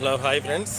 Hello hi friends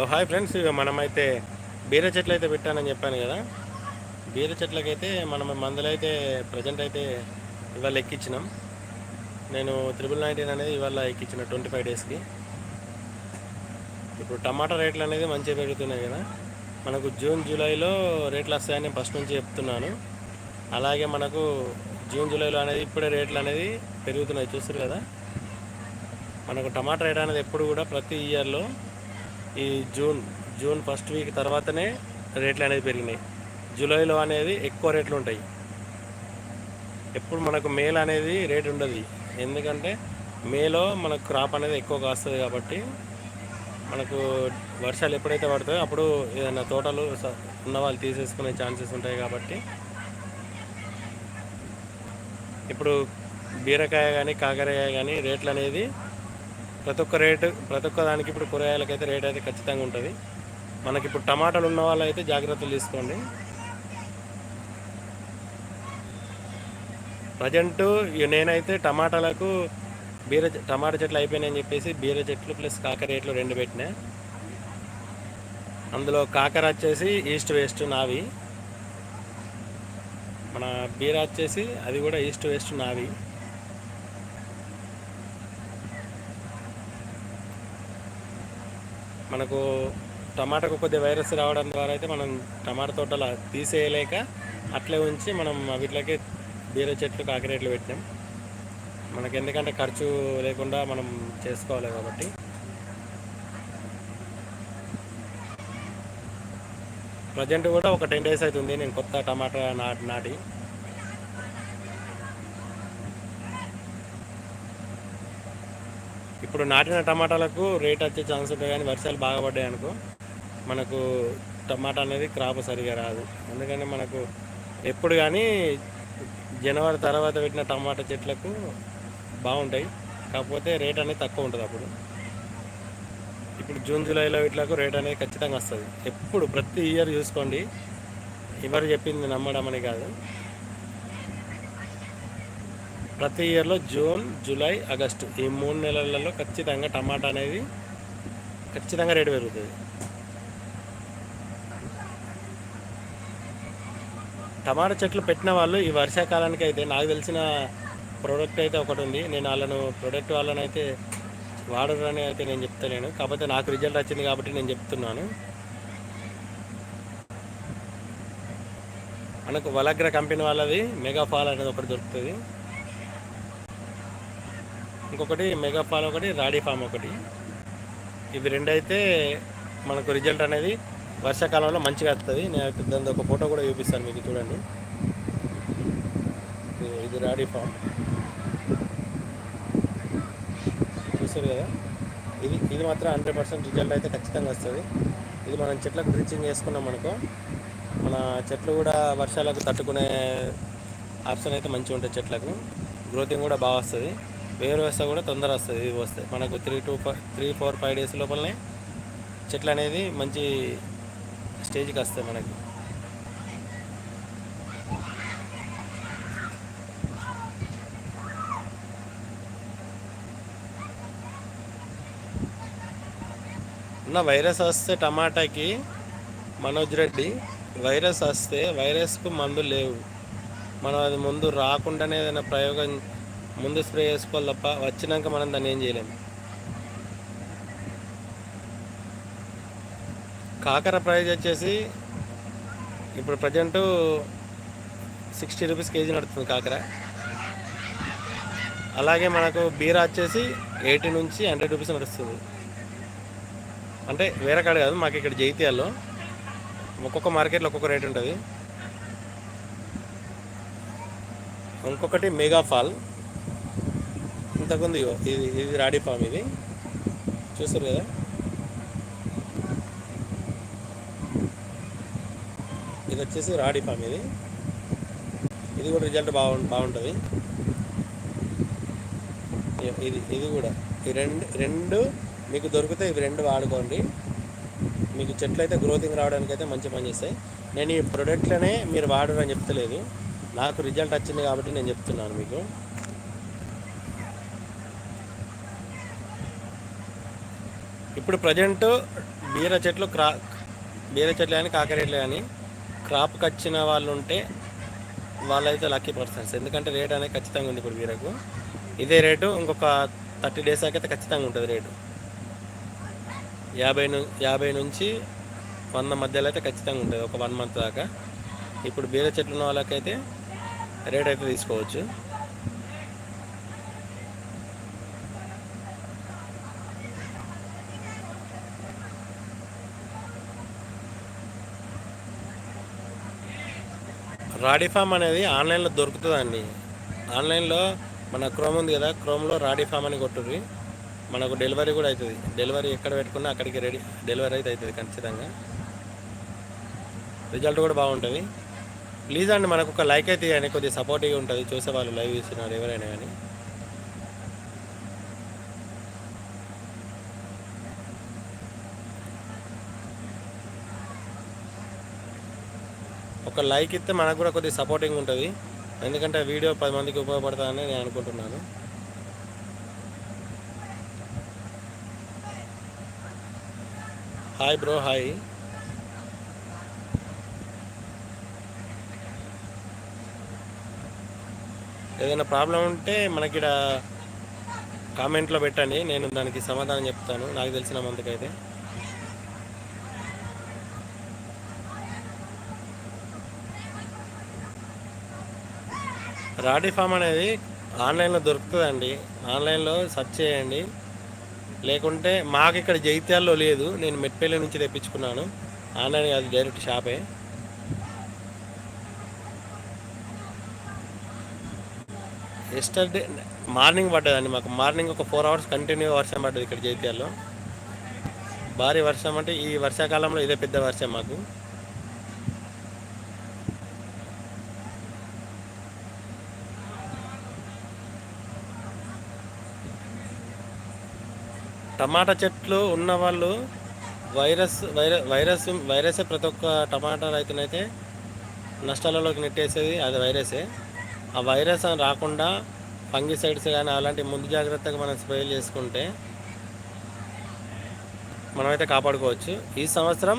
hello hi friends. ఇక మనమైతే బీర చెట్లు అయితే పెట్టానని చెప్పాను కదా. బీర చెట్లకైతే మనం మందులైతే ప్రజెంట్ అయితే ఇవాళ ఎక్కించినాం నేను త్రిబుల్ నైన్టీన్ అనేది ఇవాళ ఎక్కించిన ట్వంటీ ఫైవ్ డేస్కి. ఇప్పుడు టమాటా రేట్లు అనేది మంచిగా పెరుగుతున్నాయి కదా. మనకు జూన్ జూలైలో రేట్లు వస్తాయని ఫస్ట్ నుంచి చెప్తున్నాను. అలాగే మనకు జూన్ జూలైలో అనేది ఇప్పుడే రేట్లు అనేది పెరుగుతున్నాయి. చూస్తారు కదా. మనకు టమాటా రేట్ అనేది ఎప్పుడు కూడా ప్రతి ఇయర్లో ఈ జూన్ జూన్ ఫస్ట్ వీక్ తర్వాతనే రేట్లు అనేది పెరిగినాయి. జూలైలో అనేది ఎక్కువ రేట్లు ఉంటాయి. ఎప్పుడు మనకు మేల్ అనేది రేట్ ఉండదు. ఎందుకంటే మేలో మనకు క్రాప్ అనేది ఎక్కువ కాస్తుంది కాబట్టి మనకు వర్షాలు ఎప్పుడైతే పడతాయో అప్పుడు ఏదైనా తోటలు ఉన్న వాళ్ళు తీసేసుకునే ఛాన్సెస్ ఉంటాయి కాబట్టి ఇప్పుడు బీరకాయ కానీ కాకరకాయ కానీ రేట్లు అనేది ప్రతి ఒక్క రేటు ప్రతి ఒక్క దానికి ఇప్పుడు కూరగాయలకైతే రేట్ అయితే ఖచ్చితంగా ఉంటుంది. మనకి ఇప్పుడు టమాటాలు ఉన్న వాళ్ళు అయితే జాగ్రత్తలు తీసుకోండి. ప్రజెంట్ నేనైతే టమాటాలకు బీర టమాటా చెట్లు అయిపోయినాయని చెప్పేసి బీర చెట్లు ప్లస్ కాకర రేట్లు రెండు పెట్టినా. అందులో కాకర వచ్చేసి ఈస్ట్ వెస్ట్ నావి. మన బీర వచ్చేసి అది కూడా ఈస్ట్ వెస్ట్ నావి. మనకు టమాటాకు కొద్దిగా వైరస్ రావడం ద్వారా అయితే మనం టమాటా తోటలు తీసేయలేక అట్లే ఉంచి మనం వీటిలోకి బీర చెట్లు కాకిరేట్లు పెట్టినాం. మనకి ఎందుకంటే ఖర్చు లేకుండా మనం చేసుకోవాలి కాబట్టి. ప్రజెంట్ కూడా ఒక టెన్ డేస్ అవుతుంది నేను కొత్త టమాటా నాటి నాటి. ఇప్పుడు నాటిన టమాటాలకు రేట్ వచ్చే ఛాన్స్ ఉంటుంది కానీ వర్షాలు బాగా పడ్డాయి అనుకో మనకు టమాటా అనేది క్రాప్ సరిగా రాదు. ఎందుకంటే మనకు ఎప్పుడు కానీ జనవరి తర్వాత పెట్టిన టమాటా చెట్లకు బాగుంటాయి. కాకపోతే రేట్ అనేది తక్కువ ఉంటుంది అప్పుడు. ఇప్పుడు జూన్ జూలైలో వీటిలకు రేట్ అనేది ఖచ్చితంగా వస్తుంది. ఎప్పుడు ప్రతి ఇయర్ చూసుకోండి. ఎవరు చెప్పింది నమ్మడం అని కాదు. ప్రతి ఇయర్లో జూన్ జూలై ఆగస్టు ఈ మూడు నెలలలో ఖచ్చితంగా టమాటా అనేది ఖచ్చితంగా రేటు పెరుగుతుంది. టమాటా చెట్లు పెట్టిన వాళ్ళు ఈ వర్షాకాలానికి అయితే నాకు తెలిసిన ప్రోడక్ట్ అయితే ఒకటి ఉంది. నేను వాళ్ళను ప్రోడక్ట్ వాళ్ళని అయితే వాడరు అని అయితే నేను చెప్తలేను. కాకపోతే నాకు రిజల్ట్ వచ్చింది కాబట్టి నేను చెప్తున్నాను. మనకు వలగ్ర కంపెనీ వాళ్ళది మెగా ఫాల్ అనేది ఒకటి దొరుకుతుంది. ఇంకొకటి మెగా ఫాల్ ఒకటి రాడీ ఫామ్ ఒకటి. ఇవి రెండైతే మనకు రిజల్ట్ అనేది వర్షాకాలంలో మంచిగా వస్తుంది. నేను దాని ఒక ఫోటో కూడా చూపిస్తాను మీకు చూడండి. ఇది- రాడీ ఫామ్. చూసారు కదా? ఇది ఇది మాత్రం హండ్రెడ్ పర్సెంట్ రిజల్ట్ అయితే ఖచ్చితంగా వస్తుంది. ఇది మనం చెట్లకు డ్రిచ్చింగ్ చేసుకున్నాం అనుకో మన చెట్లు కూడా వర్షాలకు తట్టుకునే ఆప్షన్ అయితే మంచిగా ఉంటుంది చెట్లకు. గ్రోతింగ్ కూడా బాగా వస్తుంది. వేరు వేస్తే కూడా తొందర వస్తుంది ఇది వస్తే మనకు three two three four five days లోపలనే చెట్లు అనేది మంచి స్టేజ్కి వస్తాయి మనకి. ఉన్న వైరస్ వస్తే టమాటాకి మనోజ్ రెడ్డి వైరస్ వస్తే వైరస్కు మందులు లేవు. మనం అది ముందు రాకుండానే ఏదైనా ప్రయోగం ముందు స్ప్రే చేసుకోవాలి తప్ప వచ్చినాక మనం దాన్ని ఏం చేయలేము కాకర ప్రైస్ వచ్చేసి ఇప్పుడు ప్రజెంట్ సిక్స్టీ రూపీస్ కేజీ నడుస్తుంది కాకర. అలాగే మనకు బీరా వచ్చేసి ఎయిటీ నుంచి హండ్రెడ్ రూపీస్ నడుస్తుంది. అంటే వేరే కాడ కాదు మాకు ఇక్కడ జైత్యాల్లో. ఒక్కొక్క మార్కెట్లో ఒక్కొక్క రేట్ ఉంటుంది. ఇంకొకటి మెగా ఫాల్. ఇంతకుంది ఇది ఇది రాడీ ఫామ్ ఇది. చూస్తారు కదా? ఇది వచ్చేసి రాడీ ఫామ్ ఇది. ఇది కూడా రిజల్ట్ బాగు బాగుంటుంది. ఇది ఇది కూడా. ఈ రెండు రెండు మీకు దొరికితే ఇవి రెండు వాడుకోండి. మీకు చెట్లు అయితే గ్రోతింగ్ రావడానికి అయితే మంచి పని చేస్తాయి. నేను ఈ ప్రొడక్ట్లనే మీరు వాడరు అని చెప్తలేదు. నాకు రిజల్ట్ వచ్చింది కాబట్టి నేను చెప్తున్నాను మీకు. ఇప్పుడు ప్రజెంట్ బీర చెట్లు క్రా బీర చెట్లు కానీ కాకరేట్లు కానీ క్రాప్కి వచ్చిన వాళ్ళు ఉంటే వాళ్ళైతే లక్కీ పర్సన్స్. ఎందుకంటే రేట్ అనేది ఖచ్చితంగా ఉంది ఇప్పుడు బీరకు. ఇదే రేటు ఇంకొక థర్టీ డేస్ అయితే ఖచ్చితంగా ఉంటుంది రేటు. యాభై ను యాభై నుంచి వంద మధ్యలో అయితే ఖచ్చితంగా ఉంటుంది ఒక వన్ మంత్ దాకా. ఇప్పుడు బీర చెట్లు ఉన్న వాళ్ళకైతే రేట్ అయితే తీసుకోవచ్చు. రాడీ ఫామ్ అనేది ఆన్లైన్లో దొరుకుతుందండి. ఆన్లైన్లో మన క్రోమ్ ఉంది కదా క్రోమ్లో రాడీ ఫామ్ అని కొట్టుర్రి. మనకు డెలివరీ కూడా అవుతుంది. డెలివరీ ఎక్కడ పెట్టుకున్నా అక్కడికి రెడీ డెలివరీ అయితే అవుతుంది ఖచ్చితంగా. రిజల్ట్ కూడా బాగుంటుంది. ప్లీజ్ అండి మనకు ఒక లైక్ అయితే ఇవ్వండి. కొద్దిగా సపోర్టివ్గా ఉంటుంది. చూసే వాళ్ళు లైవ్ ఇస్తున్నారు ఎవరైనా కానీ. ఒక లైక్ ఇస్తే మనకు కూడా కొద్దిగా సపోర్టింగ్ ఉంటుంది. ఎందుకంటే వీడియో పది మందికి ఉపయోగపడుతుందని నేను అనుకుంటున్నాను. హాయ్ బ్రో హాయ్ ఏదైనా ప్రాబ్లం ఉంటే మనకి ఇక్కడ కామెంట్లో పెట్టండి. నేను దానికి సమాధానం చెప్తాను. నాకు తెలిసిన మందుకైతే. రాడీ ఫామ్ అనేది ఆన్లైన్లో దొరుకుతుందండి. ఆన్లైన్లో సెర్చ్ చేయండి. లేకుంటే మాకు ఇక్కడ జైత్యాల్లో లేదు. నేను మెట్పల్లి నుంచి తెప్పించుకున్నాను. ఆన్లైన్ కాదు డైరెక్ట్ షాపే. ఎస్టర్డే మార్నింగ్ పడ్డదండి మాకు. మార్నింగ్ ఒక ఫోర్ అవర్స్ కంటిన్యూ వర్షం పడ్డది ఇక్కడ జైత్యాల్లో. భారీ వర్షం అంటే ఈ వర్షాకాలంలో ఇదే పెద్ద వర్షం మాకు. టమాటా చెట్లు ఉన్న వాళ్ళు వైరస్ వైరస్ వైరస్ వైరసే ప్రతి ఒక్క టమాటా రైతునైతే నష్టాలలోకి నెట్టేసేది అది వైరసే. ఆ వైరస్ అని రాకుండా ఫంగిసైడ్స్ కానీ అలాంటి ముందు జాగ్రత్తగా మనం స్ప్రే చేసుకుంటే మనమైతే కాపాడుకోవచ్చు. ఈ సంవత్సరం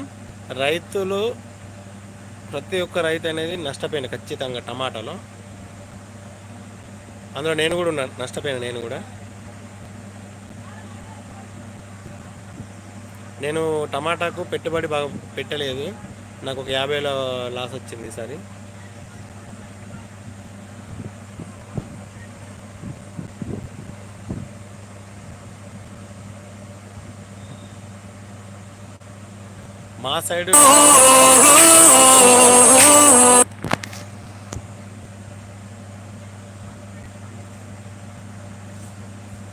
రైతులు ప్రతి ఒక్క రైతు అనేది నష్టపోయిన ఖచ్చితంగా టమాటాలో. అందులో నేను కూడా ఉన్నాను నష్టపోయాను నేను కూడా. నేను టమాటాకు పెట్టుబడి బాగా పెట్టలేదు. నాకు ఒక యాభైలో లాస్ వచ్చింది ఈసారి మా సైడు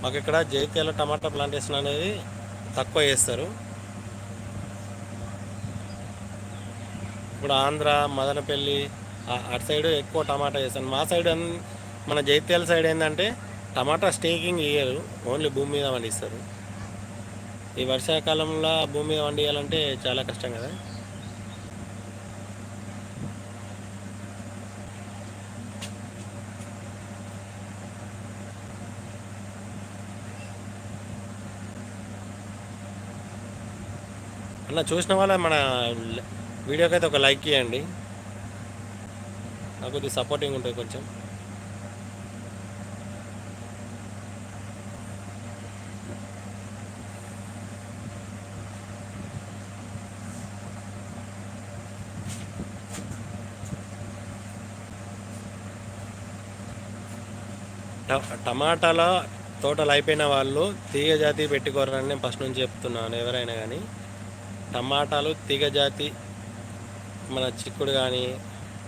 మాకు ఇక్కడ జైత్యాల టమాటా ప్లాంటేషన్ అనేది తక్కువ చేస్తారు. ఇప్పుడు ఆంధ్ర మదనపల్లి అటు సైడ్ ఎక్కువ టమాటా చేస్తాను. మా సైడ్ మన జైత్యాల సైడ్ ఏంటంటే టమాటా స్టేకింగ్ ఇయ్యరు. ఓన్లీ భూమి మీద పండిస్తారు ఈ వర్షాకాలంలో భూమి మీద పండియాలంటే చాలా కష్టం కదా. అన్న చూసిన వాళ్ళ మన వీడియోకి అయితే ఒక లైక్ ఇవ్వండి నాకు కొద్దిగా సపోర్టింగ్ ఉంటుంది కొంచెం. టమాటాల తోటలు అయిపోయిన వాళ్ళు తీగ జాతి పెట్టుకోరని నేను ఫస్ట్ నుంచి చెప్తున్నాను ఎవరైనా కానీ టమాటాలు తీగ జాతి మన చిక్కుడు కానీ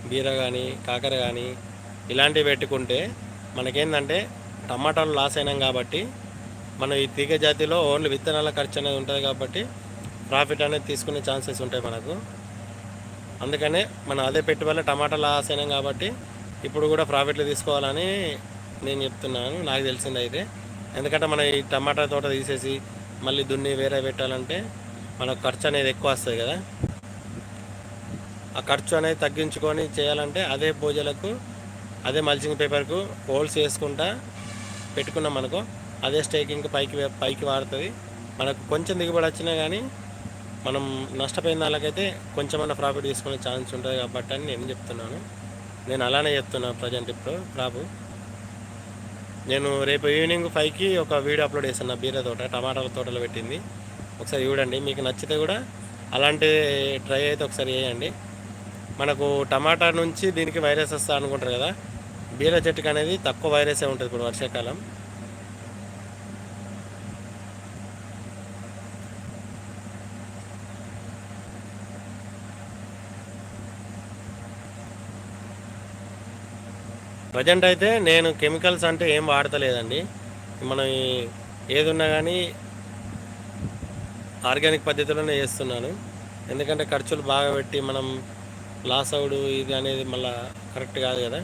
బీర కానీ కాకర కానీ ఇలాంటివి పెట్టుకుంటే మనకేంటంటే టమాటాలు లాస్ అయినాం కాబట్టి మనం ఈ తీగ జాతిలో ఓన్లీ విత్తనాల ఖర్చు అనేది ఉంటుంది కాబట్టి ప్రాఫిట్ అనేది తీసుకునే ఛాన్సెస్ ఉంటాయి మనకు. అందుకనే మనం అదే పెట్టుబడి టమాటా లాస్ అయినాం కాబట్టి ఇప్పుడు కూడా ప్రాఫిట్లు తీసుకోవాలని నేను చెప్తున్నాను నాకు తెలిసింది అయితే. ఎందుకంటే మనం ఈ టమాటా తోట తీసేసి మళ్ళీ దున్ని వేరే పెట్టాలంటే మనకు ఖర్చు అనేది ఎక్కువ వస్తుంది కదా. ఆ ఖర్చు అనేది తగ్గించుకొని చేయాలంటే అదే పూజలకు అదే మల్చింగ్ పేపర్కు హోల్స్ వేసుకుంటా పెట్టుకున్నాం అనుకో అదే స్టేకింగ్ పైకి పైకి వాడుతుంది. మనకు కొంచెం దిగుబడి వచ్చినా కానీ మనం నష్టపోయిన వాళ్ళకైతే కొంచెమన్నా ప్రాఫిట్ తీసుకునే ఛాన్స్ ఉంటుంది కాబట్టి అని నేను చెప్తున్నాను. నేను అలానే చెప్తున్నాను ప్రజెంట్ ఇప్పుడు ప్రాపు నేను రేపు ఈవినింగ్ ఫైవ్కి ఒక వీడియో అప్లోడ్ చేస్తాను బీర తోట టమాటాల తోటలో పెట్టింది. ఒకసారి చూడండి మీకు నచ్చితే కూడా అలాంటి ట్రై అయితే ఒకసారి చేయండి. మనకు టమాటా నుంచి దీనికి వైరస్ వస్తా అనుకుంటారు కదా. బీర చెట్టుకు అనేది తక్కువ వైరసే ఉంటుంది ఇప్పుడు వర్షాకాలం. ప్రజెంట్ అయితే నేను కెమికల్స్ అంటే ఏం వాడతలేదండి. మనం ఏది ఉన్నా కానీ ఆర్గానిక్ పద్ధతిలోనే చేస్తున్నాను. ఎందుకంటే ఖర్చులు బాగా పెట్టి మనం లాస్ అవుడు ఇది అనేది మళ్ళీ కరెక్ట్ కాదు కదా?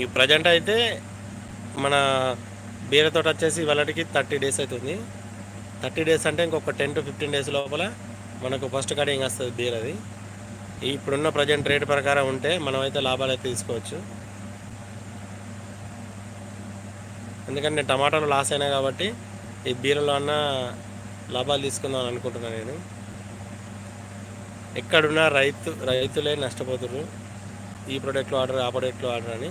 ఈ ప్రజెంట్ అయితే మన బీరతోట వచ్చేసి వాళ్ళకి థర్టీ డేస్ అవుతుంది. థర్టీ డేస్ అంటే ఇంకొక టెన్ టు ఫిఫ్టీన్ డేస్ లోపల మనకు ఫస్ట్ కటింగ్ వస్తుంది బీర్ అది. ఇప్పుడున్న ప్రజెంట్ రేట్ ప్రకారం ఉంటే మనమైతే లాభాలు అయితే తీసుకోవచ్చు. ఎందుకంటే నేను టమాటాలు లాస్ అయినా కాబట్టి ఈ బీరలో అన్న లాభాలు తీసుకుందాం అనుకుంటున్నాను నేను. ఎక్కడున్నా రైతు రైతులే నష్టపోతున్నారు ఈ ప్రోడక్ట్లో ఆర్డర్ ఆ ప్రోడక్ట్లో ఆర్డర్ అని.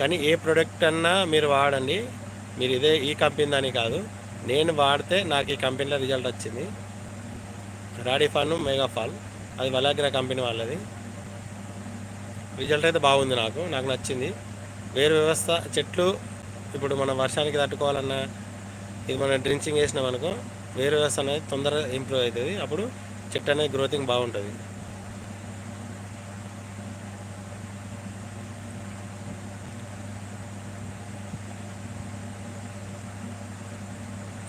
కానీ ఏ ప్రోడక్ట్ అన్నా మీరు వాడండి. మీరు ఇదే ఈ కంపెనీ దాని కాదు. నేను వాడితే నాకు ఈ కంపెనీలో రిజల్ట్ వచ్చింది. రాడిఫాన్ మెగాఫాల్ అది వలాగ్రా కంపెనీ వాళ్ళది. రిజల్ట్ అయితే బాగుంది నాకు నాకు నచ్చింది. వేరు వ్యవస్థ చెట్లు ఇప్పుడు మనం వర్షానికి తట్టుకోవాలన్నా ఇది మనం డ్రించింగ్ వేసినాం అనుకో వేరు వ్యవస్థ అనేది తొందరగా ఇంప్రూవ్ అవుతుంది. అప్పుడు చెట్టు అనేది గ్రోతింగ్ బాగుంటుంది.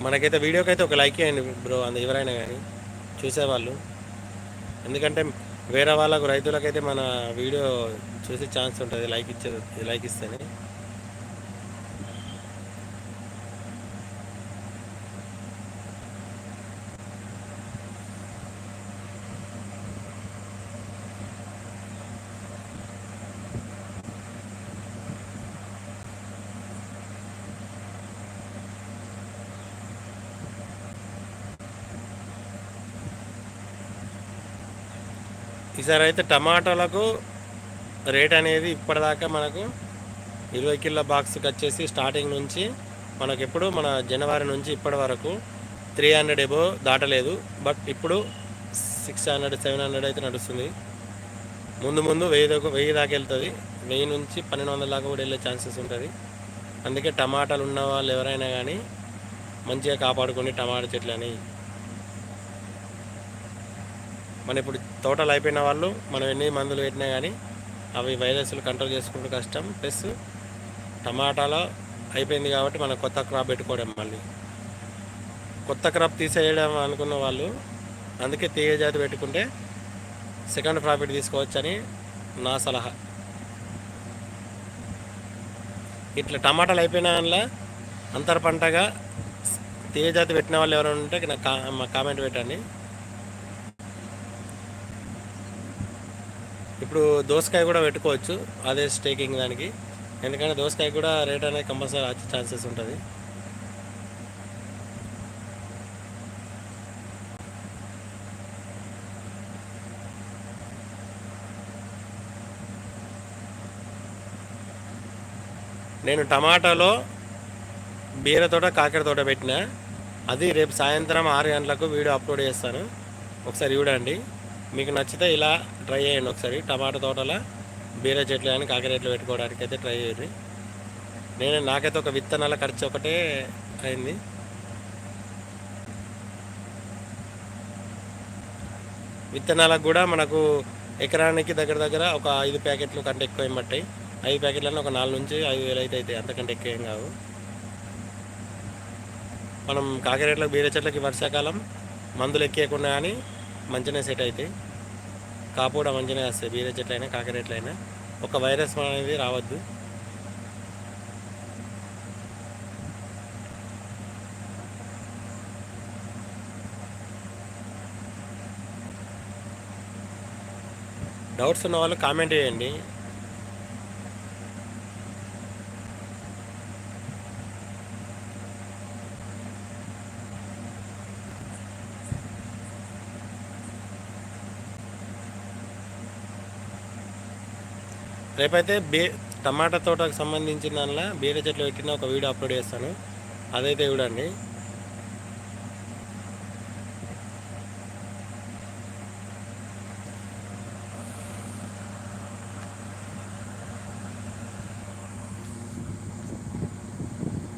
మనకైతే వీడియోకి అయితే ఒక లైక్ చేయండి బ్రో అంత ఎవరైనా కానీ. చూసేవాళ్ళు. ఎందుకంటే వేరే వాళ్ళకు రైతులకైతే మన వీడియో చూసే ఛాన్స్ ఉంటుంది. లైక్ ఇచ్చే లైక్ ఇస్తేనే. ఈసారి అయితే టమాటాలకు రేట్ అనేది ఇప్పటిదాకా మనకు ఇరవై కిలో బాక్స్కి వచ్చేసి స్టార్టింగ్ నుంచి మనకు ఎప్పుడు మన జనవరి నుంచి ఇప్పటి వరకు త్రీ హండ్రెడ్ ఎబో దాటలేదు. బట్ ఇప్పుడు సిక్స్ హండ్రెడ్ సెవెన్ హండ్రెడ్ అయితే నడుస్తుంది. ముందు ముందు వెయ్యి దాకా వెయ్యి దాకా వెళ్తుంది. వెయ్యి నుంచి పన్నెండు వందల దాకా కూడా వెళ్ళే ఛాన్సెస్ ఉంటుంది. అందుకే టమాటాలు ఉన్న వాళ్ళు ఎవరైనా కానీ మంచిగా కాపాడుకోండి టమాటా చెట్లు అని మన ఇప్పుడు తోటలు అయిపోయిన వాళ్ళు మనం ఎన్ని మందులు పెట్టినా కానీ అవి వైరస్లు కంట్రోల్ చేసుకుంటూ కష్టం. ప్లస్ టమాటాలో అయిపోయింది కాబట్టి మనం కొత్త క్రాప్ పెట్టుకోవడం మళ్ళీ. కొత్త క్రాప్ తీసేయడం అనుకున్న వాళ్ళు అందుకే తీగ జాతి పెట్టుకుంటే సెకండ్ ప్రాఫిట్ తీసుకోవచ్చని నా సలహా. ఇట్లా టమాటాలు అయిపోయిన దానిలో అంతర పంటగా తీగ జాతి పెట్టిన వాళ్ళు ఎవరైనా ఉంటే నాకు కా- మా కామెంట్ పెట్టండి. ఇప్పుడు దోసకాయ కూడా పెట్టుకోవచ్చు అదే స్టేకింగ్ దానికి. ఎందుకంటే దోసకాయ కూడా రేట్ అనేది కంపల్సరీ వచ్చే ఛాన్సెస్ ఉంటుంది. నేను టమాటాలో బీర తోట కాకర తోట పెట్టిన. అది రేపు సాయంత్రం ఆరు గంటలకు వీడియో అప్లోడ్ చేస్తాను. ఒకసారి చూడండి. మీకు నచ్చితే ఇలా ట్రై చేయండి ఒకసారి. టమాటా తోటల బీర చెట్లు కానీ కాకరెట్లు పెట్టుకోవడానికి అయితే ట్రై చేయండి. నేను నాకైతే ఒక విత్తనాల ఖర్చు ఒకటే అయింది. విత్తనాలకు కూడా మనకు ఎకరానికి దగ్గర దగ్గర ఒక ఐదు ప్యాకెట్లు కంటే ఎక్కువ ఏం పట్టాయి ఐదు ప్యాకెట్లన్నీ ఒక నాలుగు నుంచి ఐదు వేలు అయితే అవుతాయి. అంతకంటే ఎక్కువ ఏం కావు. మనం కాకిరేట్లకు బీరే చెట్లకి వర్షాకాలం మందులు ఎక్కేయకుండా కానీ మంచిగానే సెట్ అవుతాయి కాపు కూడా మంచిగానే వస్తాయి బీర చెట్లు అయినా కాకరేట్లు అయినా ఒక వైరస్ అనేది రావద్దు. డౌట్స్ ఉన్న వాళ్ళు కామెంట్ చేయండి. రేపైతే బే టమాటా తోటకు సంబంధించిన దానిలో బీర చెట్లు పెట్టిన ఒక వీడియో అప్లోడ్ చేస్తాను. అదైతే చూడండి.